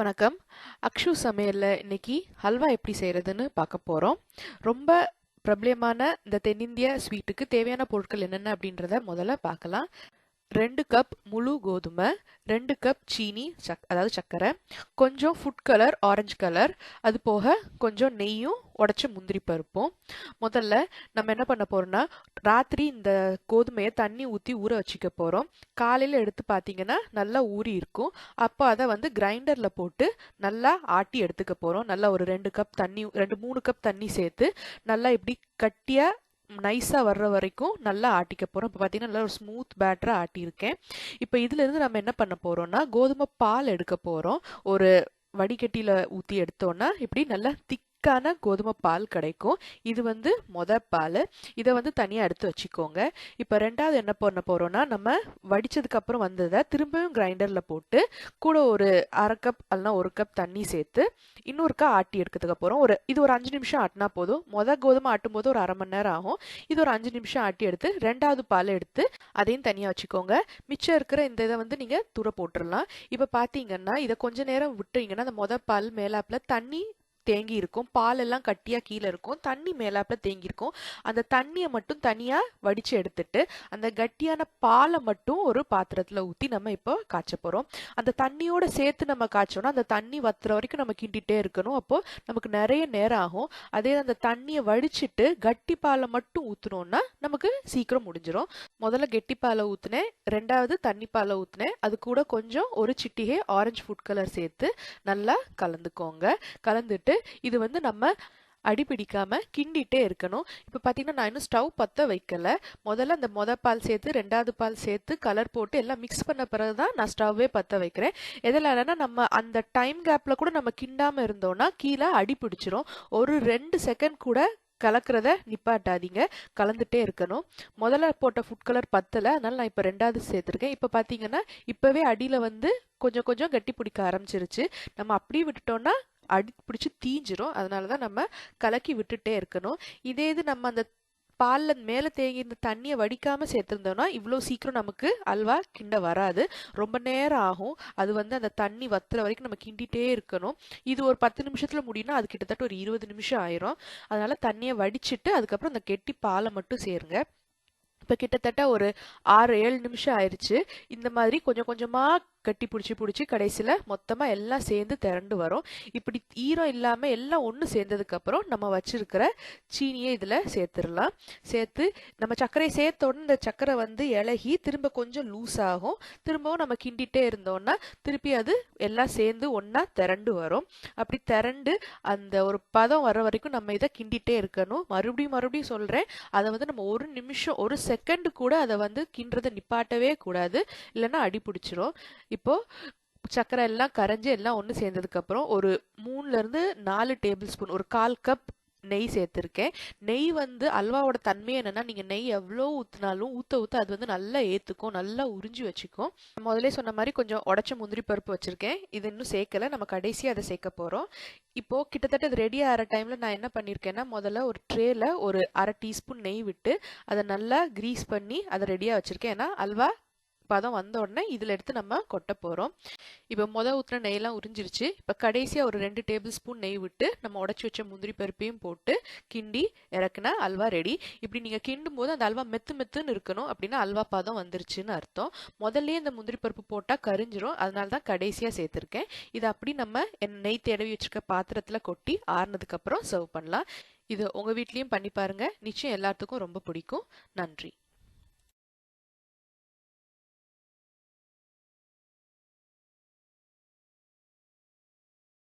வணக்கம். அக்ஷு சமையலில் இன்னைக்கு ஹல்வா எப்படி செய்யறதுன்னு பார்க்க போறோம். ரொம்ப பிரபலமான இந்த தென்னிந்திய ஸ்வீட்டுக்கு தேவையான பொருட்கள் என்னென்ன அப்படின்றத முதல்ல பார்க்கலாம். ரெண்டு கப் முழு கோதுமை ரெண்டு கப் சீனி சக் அதாவது சர்க்கரை கொஞ்சம் ஃபுட் கலர் ஆரஞ்சு கலர் அது போக கொஞ்சம் நெய்யும் உடச்ச முந்திரி பருப்பும். முதல்ல நம்ம என்ன பண்ண போகிறோம்னா ராத்திரி இந்த கோதுமையை தண்ணி ஊற்றி ஊற வச்சுக்க போகிறோம் காலையில் எடுத்து பார்த்தீங்கன்னா நல்லா ஊறி இருக்கும். அப்போ அதை வந்து கிரைண்டரில் போட்டு நல்லா ஆட்டி எடுத்துக்க போகிறோம் நல்லா ஒரு ரெண்டு கப் தண்ணி ரெண்டு மூணு கப் தண்ணி சேர்த்து நல்லா இப்படி கட்டியாக நைஸாக வர்ற வரைக்கும் நல்லா ஆட்டிக்க போகிறோம் இப்போ பார்த்தீங்கன்னா நல்லா ஒரு ஸ்மூத் பேட்டராக ஆட்டியிருக்கேன். இப்போ இதுலேருந்து நம்ம என்ன பண்ண போகிறோம்னா கோதுமை பால் எடுக்க போகிறோம் ஒரு வடிகட்டியில் ஊற்றி எடுத்தோன்னா இப்படி நல்லா திக் திக்கான கோதுமை பால் கிடைக்கும். இது வந்து மொத பால். இதை வந்து தனியாக எடுத்து வச்சுக்கோங்க. இப்போ ரெண்டாவது என்ன பண்ண போகிறோம்னா நம்ம வடித்ததுக்கப்புறம் வந்ததை திரும்பவும் கிரைண்டரில் போட்டு கூட ஒரு அரை கப் அல்லனா ஒரு கப் தண்ணி சேர்த்து இன்னொருக்கா ஆட்டி எடுக்கிறதுக்கு போகிறோம் ஒரு இது ஒரு அஞ்சு நிமிஷம் ஆட்டினா போதும். மொதல் கோதுமை ஆட்டும் போது ஒரு அரை மணி நேரம் ஆகும். இது ஒரு அஞ்சு நிமிஷம் ஆட்டி எடுத்து ரெண்டாவது பால் எடுத்து அதையும் தனியாக வச்சுக்கோங்க. மிச்சம் இருக்கிற இந்த இதை வந்து நீங்கள் தூர போட்டுடலாம் இப்போ பார்த்தீங்கன்னா இதை கொஞ்ச நேரம் விட்டுறீங்கன்னா அந்த மொத பால் மேலாப்பில் தண்ணி தேங்கி இருக்கும் பாலெல்லாம் கட்டியாக கீழே இருக்கும். தண்ணி மேலாப்பில் தேங்கியிருக்கும். அந்த தண்ணியை மட்டும் தனியாக வடித்து எடுத்துட்டு அந்த கட்டியான பாலை மட்டும் ஒரு பாத்திரத்தில் ஊற்றி நம்ம இப்போ காய்ச்ச போகிறோம் அந்த தண்ணியோட சேர்த்து நம்ம காய்ச்சோன்னா அந்த தண்ணி வத்துற வரைக்கும் நம்ம கிண்டிகிட்டே இருக்கணும். அப்போது நமக்கு நிறைய நேரம் ஆகும். அதே அந்த தண்ணியை வடிச்சிட்டு கட்டி பாலை மட்டும் ஊற்றுனோன்னா நமக்கு சீக்கிரம் முடிஞ்சிடும் முதல்ல கெட்டி பாலை ஊத்துனேன். ரெண்டாவது தண்ணி பாலை ஊத்துனேன். அது கூட கொஞ்சம் ஒரு சிட்டிகை ஆரஞ்சு ஃபுட் கலர் சேர்த்து நல்லா கலந்துக்கோங்க. கலந்துட்டு இது வந்து நம்ம அடி கிண்டிகிட்டே இருக்கணும். இப்போ பார்த்தீங்கன்னா நான் இன்னும் ஸ்டவ் பற்ற வைக்கல. முதல்ல அந்த மொத பால் சேர்த்து ரெண்டாவது பால் சேர்த்து கலர் போட்டு எல்லாம் மிக்ஸ் பண்ண பிறகு தான் நான் ஸ்டவ்வே பற்ற வைக்கிறேன். எதனாலனா நம்ம அந்த டைம் கேப்பில் கூட நம்ம கிண்டாமல் இருந்தோம்னா கீழே அடி பிடிச்சிரும். ஒரு ரெண்டு செகண்ட் கூட கலக்கிறத நிப்பாட்டாதீங்க. கலந்துட்டே இருக்கணும். முதல்ல போட்ட ஃபுட் கலர் பத்தலை. அதனால் நான் இப்போ ரெண்டாவது சேர்த்துருக்கேன். இப்போ பார்த்தீங்கன்னா இப்போவே அடியில் வந்து கொஞ்சம் கொஞ்சம் கட்டி பிடிக்க ஆரம்பிச்சிருச்சு. நம்ம அப்படியே விட்டுட்டோம்னா அடி பிடிச்சி தீஞ்சிரும். அதனால தான் நம்ம கலக்கி விட்டுட்டே இருக்கணும். இதே இது நம்ம அந்த பாலில் மேலே தேங்கி இருந்த தண்ணியை வடிக்காமல் சேர்த்துருந்தோம்னா இவ்வளோ சீக்கிரம் நமக்கு அல்வா கிண்ட வராது. ரொம்ப நேரம் ஆகும். அது வந்து அந்த தண்ணி வத்துற வரைக்கும் நம்ம கிண்டிகிட்டே இருக்கணும். இது ஒரு பத்து நிமிஷத்தில் முடியும்னா அது கிட்டத்தட்ட ஒரு இருபது நிமிஷம் ஆயிரும். அதனால தண்ணியை வடிச்சிட்டு அதுக்கப்புறம் அந்த கெட்டி பாலை மட்டும் சேருங்க. இப்போ கிட்டத்தட்ட ஒரு ஆறு ஏழு நிமிஷம் ஆயிடுச்சு இந்த மாதிரி கொஞ்சம் கொஞ்சமாக கட்டி பிடிச்சி பிடிச்சி கடைசியில் மொத்தமாக எல்லாம் சேர்ந்து திரண்டு வரும். இப்படி ஈரம் இல்லாமல் எல்லாம் ஒன்று சேர்ந்ததுக்கப்புறம் நம்ம வச்சிருக்கிற சீனியை இதில் சேர்த்துடலாம். சேர்த்து நம்ம சர்க்கரையை சேர்த்த உடனே இந்த சர்க்கரை வந்து இலகி திரும்ப கொஞ்சம் லூஸ் ஆகும். திரும்பவும் நம்ம கிண்டிகிட்டே இருந்தோம்னா திருப்பி அது எல்லாம் சேர்ந்து ஒன்றா திரண்டு வரும். அப்படி திரண்டு அந்த ஒரு பதம் வர வரைக்கும் நம்ம இதை கிண்டிகிட்டே இருக்கணும். மறுபடியும் மறுபடியும் சொல்கிறேன் அதை வந்து நம்ம ஒரு நிமிஷம் ஒரு செகண்ட் கூட அதை வந்து கிண்டுறதை நிப்பாட்டவே கூடாது. இல்லைன்னா அடி பிடிச்சிரும் இப்போ சர்க்கரை எல்லாம் கரைஞ்சி எல்லாம் ஒன்று சேர்ந்ததுக்கப்புறம் ஒரு மூணுலேருந்து நாலு டேபிள் ஸ்பூன் ஒரு கால் கப் நெய் சேர்த்துருக்கேன். நெய் வந்து அல்வாவோட தன்மை என்னன்னா நீங்கள் நெய் எவ்வளோ ஊற்றினாலும் ஊற்ற ஊற்ற அது வந்து நல்லா ஏற்றுக்கும் நல்லா உறிஞ்சி வச்சுக்கும். முதலே சொன்ன மாதிரி கொஞ்சம் உடச்ச முந்திரி பருப்பு வச்சுருக்கேன். இது இன்னும் சேர்க்கல. நம்ம கடைசியாக அதை சேர்க்க போகிறோம் இப்போது கிட்டத்தட்ட இது ரெடி ஆகிற டைமில் நான் என்ன பண்ணியிருக்கேன்னா முதல்ல ஒரு ட்ரேல ஒரு அரை டீஸ்பூன் நெய் விட்டு அதை நல்லா க்ரீஸ் பண்ணி அதை ரெடியாக வச்சுருக்கேன். ஏன்னா அல்வா பதம் வந்த உடனே இதில் எடுத்து நம்ம கொட்ட போகிறோம் இப்போ மொதல் ஊற்றின நெய்யெல்லாம் உறிஞ்சிருச்சு இப்போ கடைசியாக ஒரு ரெண்டு டேபிள் ஸ்பூன் நெய் விட்டு நம்ம உடச்சி வச்ச முந்திரி பருப்பையும் போட்டு கிண்டி இறக்குனா அல்வா ரெடி. இப்படி நீங்கள் கிண்டும் போது அந்த அல்வா மெத்து மெத்துன்னு இருக்கணும் அப்படின்னா அல்வா பதம் வந்துருச்சுன்னு அர்த்தம். முதல்லே இந்த முந்திரி பருப்பு போட்டால் கரிஞ்சிரும். அதனால தான் கடைசியாக சேர்த்துருக்கேன். இதை அப்படி நம்ம நெய் தடவி வச்சுருக்க பாத்திரத்தில் கொட்டி ஆறுனதுக்கப்புறம் சர்வ் பண்ணலாம். இது உங்கள் வீட்லேயும் பண்ணி பாருங்கள் நிச்சயம் எல்லாத்துக்கும் ரொம்ப பிடிக்கும். நன்றி.